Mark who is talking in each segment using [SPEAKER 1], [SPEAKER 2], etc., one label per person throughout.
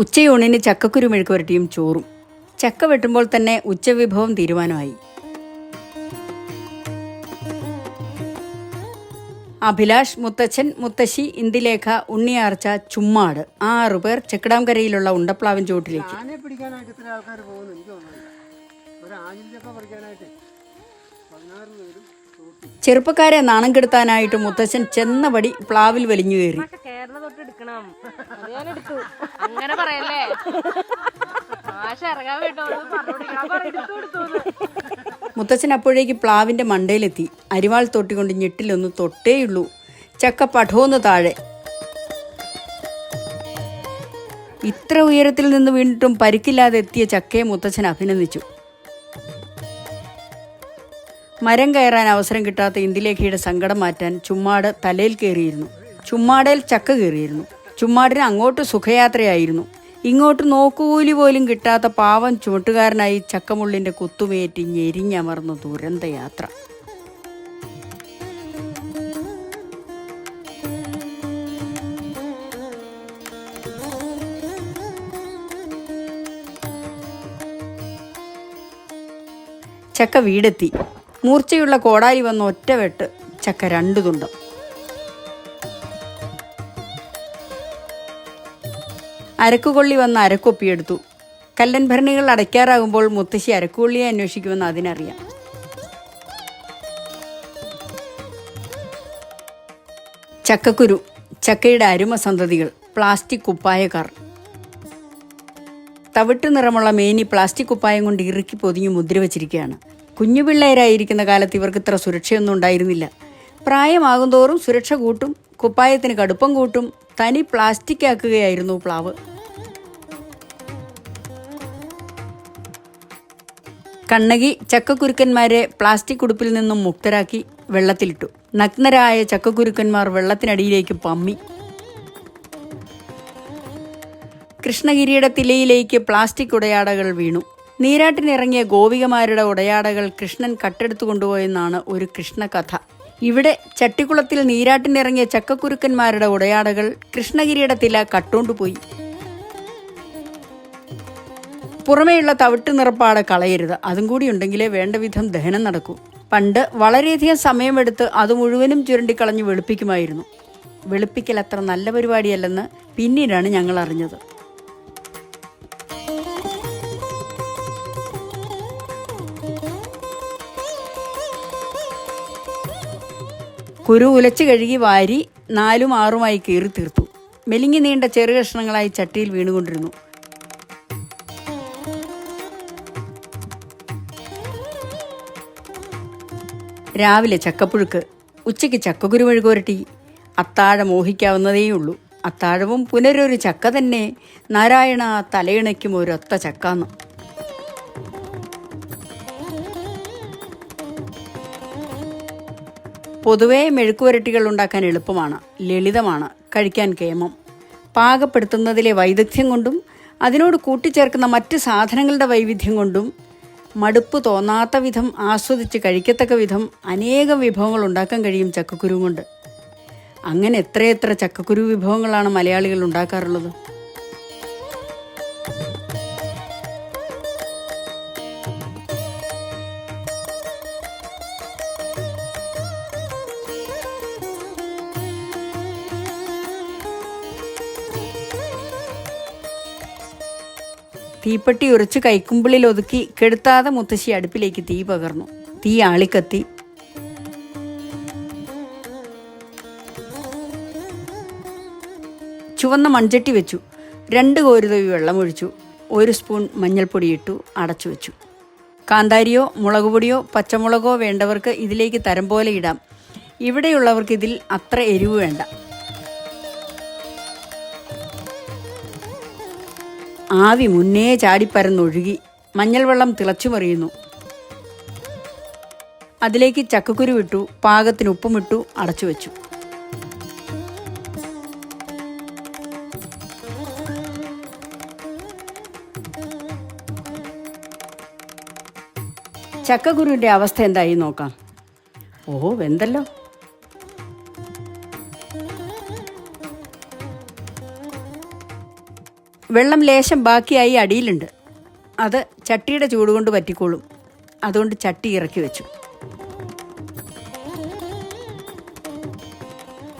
[SPEAKER 1] ഉച്ചയൂണിന് ചക്കക്കുരു മെഴുക്ക് പുരട്ടിയും ചോറും. ചക്ക വെട്ടുമ്പോൾ തന്നെ ഉച്ചവിഭവം തീരുമാനമായി. അഭിലാഷ് മുത്തച്ഛൻ മുത്തശ്ശി ഇന്ദിലേഖ ഉണ്ണിയാർച്ച ചുമ്മാട് ആറുപേർ ചെക്കിടാംകരയിലുള്ള ഉണ്ടപ്ലാവൻ ചോട്ടിലേക്ക്
[SPEAKER 2] തോട്ടി
[SPEAKER 1] ചെറുപ്പക്കാരെ നാണം കെടുത്താനായിട്ട് മുത്തച്ഛൻ ചെന്നപടി പ്ലാവിൽ വലിഞ്ഞു കയറി.
[SPEAKER 3] എടുക്കണം അത് ഞാൻ എടുത്തു. അങ്ങനെ പറയല്ലേ? ആശ ഇറങ്ങാൻ
[SPEAKER 1] മുത്തച്ഛൻ അപ്പോഴേക്ക് പ്ലാവിന്റെ മണ്ടയിലെത്തി. അരിവാൾ തൊട്ടിക്കൊണ്ട് ഞെട്ടിലൊന്ന് തൊട്ടേയുള്ളൂ ചക്ക പഠോന്ന് താഴെ. ഇത്ര ഉയരത്തിൽ നിന്ന് വീണിട്ടും പരിക്കില്ലാതെ എത്തിയ ചക്കയെ മുത്തച്ഛൻ അഭിനന്ദിച്ചു. മരം കയറാൻ അവസരം കിട്ടാത്ത ഇന്ദിലേഖയുടെ സങ്കടം മാറ്റാൻ ചുമ്മാട് തലയിൽ കയറിയിരുന്നു. ചുമ്മാടയിൽ ചക്ക കയറിയിരുന്നു. ചുമ്മാടിന് അങ്ങോട്ട് സുഖയാത്രയായിരുന്നു. ഇങ്ങോട്ട് നോക്കുകൂലി പോലും കിട്ടാത്ത പാവം ചുമട്ടുകാരനായി ചക്കമുള്ളിന്റെ കുത്തുമേറ്റി ഞെരിഞ്ഞമർന്ന ദുരന്തയാത്ര. ചക്ക വീടെത്തി. മൂർച്ചയുള്ള കോടാലി വന്ന ഒറ്റവെട്ട് ചക്ക രണ്ടു തുണ്ടം. അരക്കുകൊള്ളി വന്ന് അരക്കൊപ്പിയെടുത്തു. കല്ലൻ ഭരണികൾ അടയ്ക്കാറാകുമ്പോൾ മുത്തശ്ശി അരക്കുകൊള്ളിയെ അന്വേഷിക്കുമെന്ന് അതിനറിയാം. ചക്കക്കുരു ചക്കയുടെ അരുമ സന്തതികൾ പ്ലാസ്റ്റിക് കുപ്പായക്കാർ. തവിട്ട് നിറമുള്ള മേനി പ്ലാസ്റ്റിക് കുപ്പായം കൊണ്ട് ഇറുക്കി പൊതിഞ്ഞു മുദ്ര വച്ചിരിക്കുകയാണ്. കുഞ്ഞു പിള്ളേരായിരിക്കുന്ന കാലത്ത് ഇവർക്ക് ഇത്ര സുരക്ഷയൊന്നും ഉണ്ടായിരുന്നില്ല. പ്രായമാകുന്തോറും സുരക്ഷ കൂട്ടും കുപ്പായത്തിന് കടുപ്പം കൂട്ടും തനി പ്ലാസ്റ്റിക് ആക്കുകയായിരുന്നു പ്ലാവ്. കണ്ണകി ചക്കക്കുരുക്കന്മാരെ പ്ലാസ്റ്റിക് ഉടുപ്പിൽ നിന്നും മുക്തരാക്കി വെള്ളത്തിലിട്ടു. നഗ്നരായ ചക്കക്കുരുക്കന്മാർ വെള്ളത്തിനടിയിലേക്ക് പമ്മി. കൃഷ്ണഗിരിയുടെ തിലയിലേക്ക് പ്ലാസ്റ്റിക് ഉടയാടകൾ വീണു. നീരാട്ടിനിറങ്ങിയ ഗോപികമാരുടെ ഉടയാടകൾ കൃഷ്ണൻ കട്ടെടുത്തു കൊണ്ടുപോയെന്നാണ് ഒരു കൃഷ്ണകഥ. ഇവിടെ ചട്ടിക്കുളത്തിൽ നീരാട്ടിനിറങ്ങിയ ചക്കക്കുരുക്കന്മാരുടെ ഉടയാടകൾ കൃഷ്ണഗിരിയുടെ തില കട്ടോണ്ടുപോയി പുറമേയുള്ള തവിട്ട് നിറപ്പാട് കളയരുത്. അതും കൂടി ഉണ്ടെങ്കിലേ വേണ്ട വിധം ദഹനം നടക്കൂ. പണ്ട് വളരെയധികം സമയമെടുത്ത് അത് മുഴുവനും ചുരണ്ടിക്കളഞ്ഞ് വെളുപ്പിക്കുമായിരുന്നു. വെളുപ്പിക്കൽ അത്ര നല്ല പരിപാടിയല്ലെന്ന് പിന്നീടാണ് ഞങ്ങൾ അറിഞ്ഞത്. കുരു ഉലച്ചു കഴുകി വാരി നാലും ആറുമായി കീറി തീർത്തു. മെലിങ്ങി നീണ്ട ചെറു കഷ്ണങ്ങളായി ചട്ടിയിൽ വീണുകൊണ്ടിരുന്നു. രാവിലെ ചക്കപ്പുഴുക്ക്. ഉച്ചയ്ക്ക് ചക്കക്കുരു മെഴുകുരട്ടി അത്താഴം മോഹിക്കാവുന്നതേയുള്ളൂ. അത്താഴവും പുനരൊരു ചക്ക തന്നെ. നാരായണ തലയിണയ്ക്കും ഒരൊത്ത ചക്കാന്ന്. പൊതുവേ മെഴുക്കുവരട്ടികൾ ഉണ്ടാക്കാൻ എളുപ്പമാണ്. ലളിതമാണ്. കഴിക്കാൻ കേമം. പാകപ്പെടുത്തുന്നതിലെ വൈദഗ്ധ്യം കൊണ്ടും അതിനോട് കൂട്ടിച്ചേർക്കുന്ന മറ്റ് സാധനങ്ങളുടെ വൈവിധ്യം കൊണ്ടും മടുപ്പ് തോന്നാത്ത വിധം ആസ്വദിച്ച് കഴിക്കത്തക്ക വിധം അനേകം വിഭവങ്ങൾ ഉണ്ടാക്കാൻ കഴിയും ചക്കക്കുരു കൊണ്ട്. അങ്ങനെ എത്രയെത്ര ചക്കക്കുരു വിഭവങ്ങളാണ് മലയാളികൾ ഉണ്ടാക്കാറുള്ളത്? തീപ്പെട്ടി ഉരച്ച് കൈക്കുമ്പിളിൽ ഒതുക്കി കെടുത്താതെ മുത്തശ്ശി അടുപ്പിലേക്ക് തീ പകർന്നു. തീ ആളിക്കത്തി. ചുവന്ന മൺചട്ടി വെച്ചു. രണ്ട് കോരുതവി വെള്ളമൊഴിച്ചു. ഒരു സ്പൂൺ മഞ്ഞൾപ്പൊടി ഇട്ടു അടച്ചു വെച്ചു. കാന്താരിയോ മുളക് പൊടിയോ പച്ചമുളകോ വേണ്ടവർക്ക് ഇതിലേക്ക് തരം പോലെ ഇടാം. ഇവിടെയുള്ളവർക്ക് ഇതിൽ അത്ര എരിവ് വേണ്ട. ആവി മുന്നേ ചാടിപ്പരന്നൊഴുകി മഞ്ഞൾ വെള്ളം തിളച്ചുമറിയുന്നു അതിലേക്ക് ചക്കക്കുരു വിട്ടു പാകത്തിന് ഉപ്പുമിട്ടു അടച്ചു വെച്ചു. ചക്കക്കുരുവിന്റെ അവസ്ഥ എന്തായി നോക്കാം. ഓ വെന്തല്ലോ. വെള്ളം ലേശം ബാക്കിയായി അടിയിലുണ്ട്. അത് ചട്ടിയുടെ ചൂടുകൊണ്ട് പറ്റിക്കോളും അതുകൊണ്ട് ചട്ടി ഇറക്കി വെച്ചു.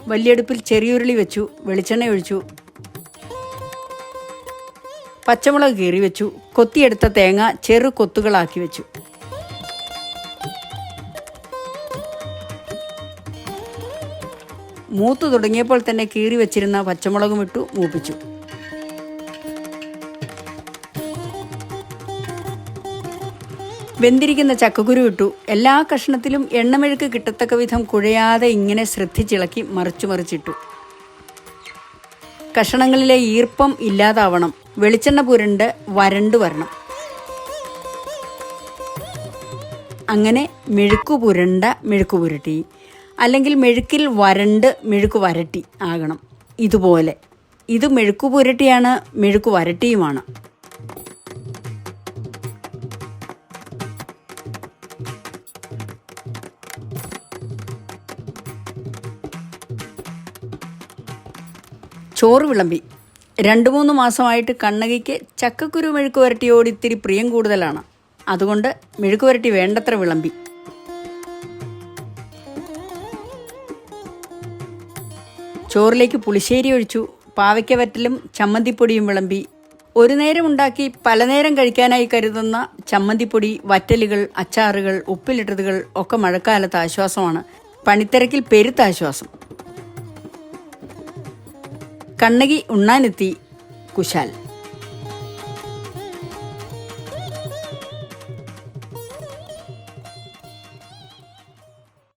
[SPEAKER 1] വലിയടുപ്പിൽ ചെറിയുരുളി വെച്ചു വെളിച്ചെണ്ണ ഒഴിച്ചു പച്ചമുളക് കീറി വെച്ചു കൊത്തിയെടുത്ത തേങ്ങ ചെറു കൊത്തുകളാക്കി വെച്ചു. മൂത്തു തുടങ്ങിയപ്പോൾ തന്നെ കീറി വെച്ചിരുന്ന പച്ചമുളകും ഇട്ടു മൂപ്പിച്ചു. വെന്തിരിക്കുന്ന ചക്കക്കുരു ഇട്ടു. എല്ലാ കഷ്ണത്തിലും എണ്ണമെഴുക്ക് കിട്ടത്തക്ക വിധം കുഴയാതെ ഇങ്ങനെ ശ്രദ്ധിച്ചിളക്കി മറിച്ചു മറിച്ചിട്ടു. കഷണങ്ങളിലെ ഈർപ്പം ഇല്ലാതാവണം. വെളിച്ചെണ്ണ പുരണ്ട് വരണ്ടു വരണം. അങ്ങനെ മെഴുക്കു പുരണ്ട മെഴുക്കു പുരട്ടി. അല്ലെങ്കിൽ മെഴുക്കിൽ വരണ്ട് മെഴുക്ക് വരട്ടി ആകണം. ഇതുപോലെ. ഇത് മെഴുക്കു പുരട്ടിയാണ് മെഴുക്കു വരട്ടിയുമാണ്. ചോറ് വിളമ്പി. രണ്ട് മൂന്ന് മാസമായിട്ട് കണ്ണകിക്ക് ചക്കക്കുരു മെഴുക്ക് വരട്ടിയോട് ഇത്തിരി പ്രിയം കൂടുതലാണ്. അതുകൊണ്ട് മെഴുക്ക് വരട്ടി വേണ്ടത്ര വിളമ്പി. ചോറിലേക്ക് പുളിശ്ശേരി ഒഴിച്ചു. പാവയ്ക്ക വറ്റലും ചമ്മന്തിപ്പൊടിയും വിളമ്പി. ഒരു നേരം ഉണ്ടാക്കി പല നേരം കഴിക്കാനായി കരുതുന്ന ചമ്മന്തിപ്പൊടി വറ്റലുകൾ അച്ചാറുകൾ ഉപ്പിലിട്ടതുകൾ ഒക്കെ മഴക്കാലത്ത് ആശ്വാസമാണ്. പണിത്തിരക്കിൽ പെരുത്ത ആശ്വാസം കണ്ണകി ഉണ്ണാനെത്തി കുശാൽ.